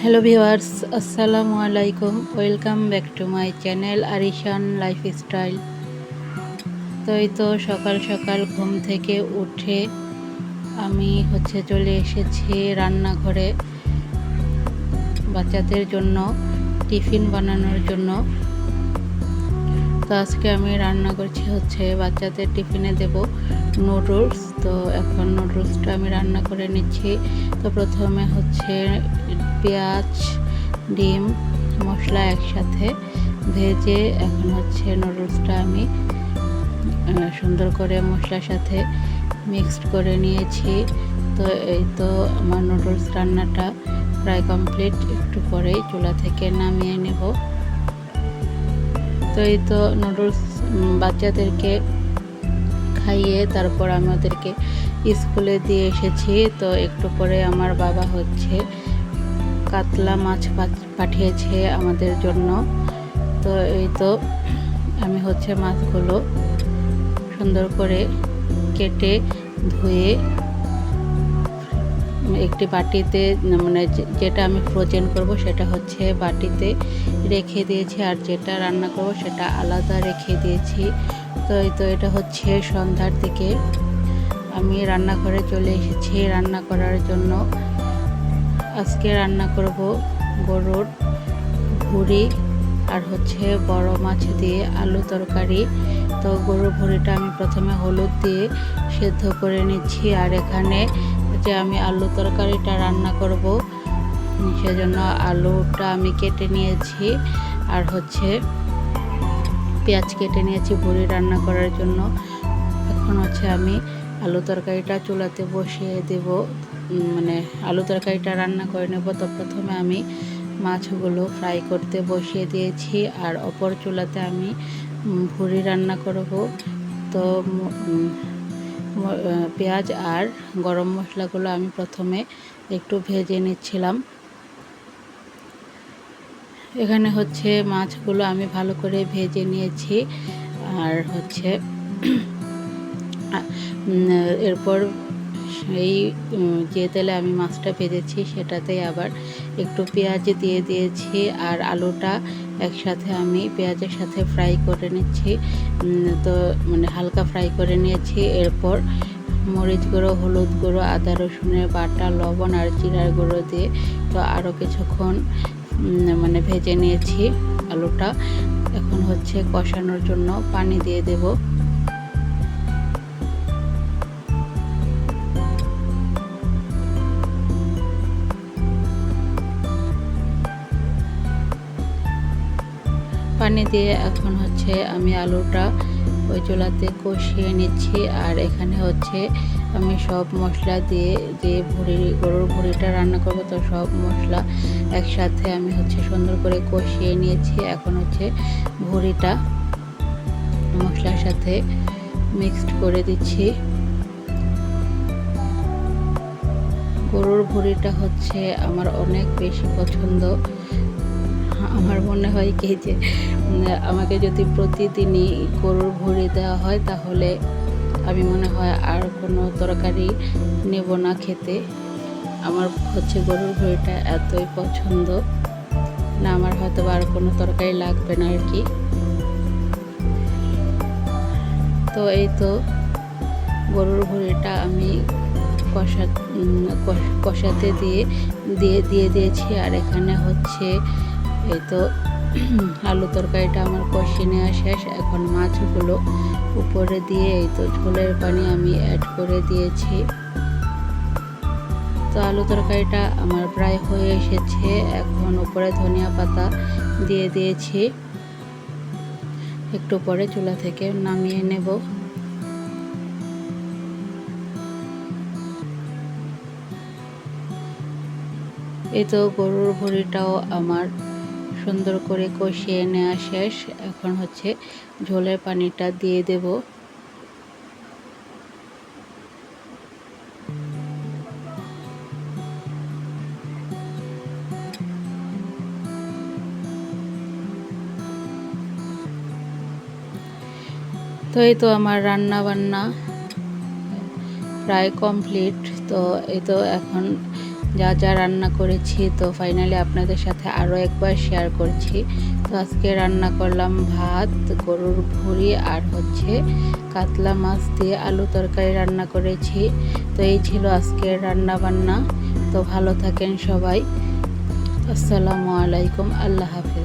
Hello viewers আসসালামু আলাইকুম welcome back to my channel Arishan lifestyle তো এই তো সকাল সকাল ঘুম থেকে উঠে আমি হচ্ছে চলে এসেছি রান্নাঘরে বাচ্চাদের জন্য, টিফিন বানানোর জন্য। তো আজকে আমি রান্না করছি হচ্ছে বাচ্চাদের টিফিনে দেব নুডলস তো এখন নুডলসটা আমি রান্না করে নিচ্ছি। তো প্রথমে হচ্ছে পেঁয়াজ, ডিম, মশলা একসাথে ভেজে এখন হচ্ছে নুডলসটা আমি সুন্দর করে মশলার সাথে মিক্সড করে নিয়েছি। তো এই তো আমার নুডলস রান্নাটা প্রায় কমপ্লিট একটু পরেই চুলা থেকে নামিয়ে নেব। তো এই তো নুডলস বাচ্চাদেরকে খাইয়ে তারপর আমি ওদেরকে স্কুলে দিয়ে এসেছি। তো একটু পরে আমার বাবা হচ্ছে কাতলা মাছ পাঠিয়েছে আমাদের জন্য। তো এই তো আমি হচ্ছে মাছগুলো সুন্দর করে কেটে ধুয়ে একটি বাটিতে মানে যেটা আমি ফ্রোজেন করব সেটা হচ্ছে বাটিতে রেখে দিয়েছি আর যেটা রান্না করব সেটা আলাদা রেখে দিয়েছি। তো তো এটা হচ্ছে সন্ধ্যার দিকে। আমি রান্নাঘরে চলে এসেছি। রান্না করার জন্য আজকে রান্না করব গরুর ভুড়ি আর হচ্ছে বড় মাছ দিয়ে আলু তরকারি। তো গরুর ভুড়িটা আমি প্রথমে হলুদ দিয়ে সেদ্ধ করে নিচ্ছি আর এখানে যে আমি আলু তরকারিটা রান্না করব। সেজন্য আলুটা আমি কেটে নিয়েছি। আর হচ্ছে পেঁয়াজ কেটে নিয়েছি ভুড়ি রান্না করার জন্য। এখন হচ্ছে আমি আলু তরকারিটা চুলাতে বসিয়ে দেব। মানে আলু তরকারিটা রান্না করে নেব। তো প্রথমে আমি মাছগুলো ফ্রাই করতে বসিয়ে দিয়েছি। আর অপর চুলাতে আমি ভুড়ি রান্না করব। তো পেঁয়াজ আর গরম মশলাগুলো আমি প্রথমে একটু ভেজে নিচ্ছিলাম। এখানে হচ্ছে মাছগুলো আমি ভালো করে ভেজে নিয়েছি। আর হচ্ছে এরপর উম, যে তেলে আমি মাছটা ভেজেছি সেটাতেই আবার একটু পেঁয়াজ দিয়ে দিয়েছি আর আলুটা একসাথে আমি পেঁয়াজের সাথে ফ্রাই করে নিচ্ছি। তো মানে হালকা ফ্রাই করে নিয়েছি। এরপর মরিচ গুঁড়ো হলুদ গুঁড়ো আদা রসুনের বাটা লবণ আর জিরার গুঁড়ো দিয়ে তো আরও কিছুক্ষণ মানে ভেজে নিয়েছি আলুটা। এখন হচ্ছে কষানোর জন্য পানি দিয়ে দেব। পানি দিয়ে এখন হচ্ছে আমি আলুটা ওই চুলাতে কষিয়ে নিচ্ছি। আর এখানে হচ্ছে আমি সব মশলা দিয়ে যে ভুড়ি, গরুর ভুড়িটা রান্না করব, তো সব মশলা একসাথে আমি হচ্ছে সুন্দর করে কষিয়ে নিয়েছি। এখন হচ্ছে ভুড়িটা মশলার সাথে মিক্সড করে দিচ্ছি। গরুর ভুড়িটা হচ্ছে আমার অনেক বেশি পছন্দ। আমার মনে হয় কি যে আমাকে যদি প্রতিদিনই গরুর ভুড়ি দেওয়া হয়, তাহলে আমি মনে হয় আর কোনো তরকারি নেব না খেতে। আমার হচ্ছে গরুর ভুড়িটা এতই পছন্দ না, আমার হয়তো আর কোনো তরকারি লাগবে না আর কি। তো এই তো গরুর ভুড়িটা আমি কষা, কষাতে দিয়ে দিয়ে দিয়ে দিয়েছি। আর এখানে হচ্ছে এই তো, আলু তরকারিটা আমার কষিয়ে নেওয়া শেষ। এখন মাছগুলো উপরে দিয়ে এই তো ঝোলের পানি আমি অ্যাড করে দিয়েছি। তো আলু তরকারিটা আমার প্রায় হয়ে এসেছে। এখন উপরে ধনিয়া পাতা দিয়ে দিয়েছি। একটু পরে চুলা থেকে নামিয়ে নেব। এই তো গরুর ভুড়িটাও আমার সুন্দর করে কষিয়ে নেওয়া শেষ। এখন হচ্ছে ঝোলের পানিটা দিয়ে দেব। তো এই তো আমার রান্না বান্না প্রায় কমপ্লিট। তো এই তো এখন যা যা রান্না করেছি, তো ফাইনালি আপনাদের সাথে আরও একবার শেয়ার করছি। তো আজকে রান্না করলাম ভাত, গরুর ভুড়ি আর হচ্ছে কাতলা মাছ দিয়ে আলু তরকারি রান্না করেছি। তো এই ছিল আজকের রান্না বান্না। তো ভালো থাকেন সবাই। আসসালামু আলাইকুম, আল্লাহ হাফেজ।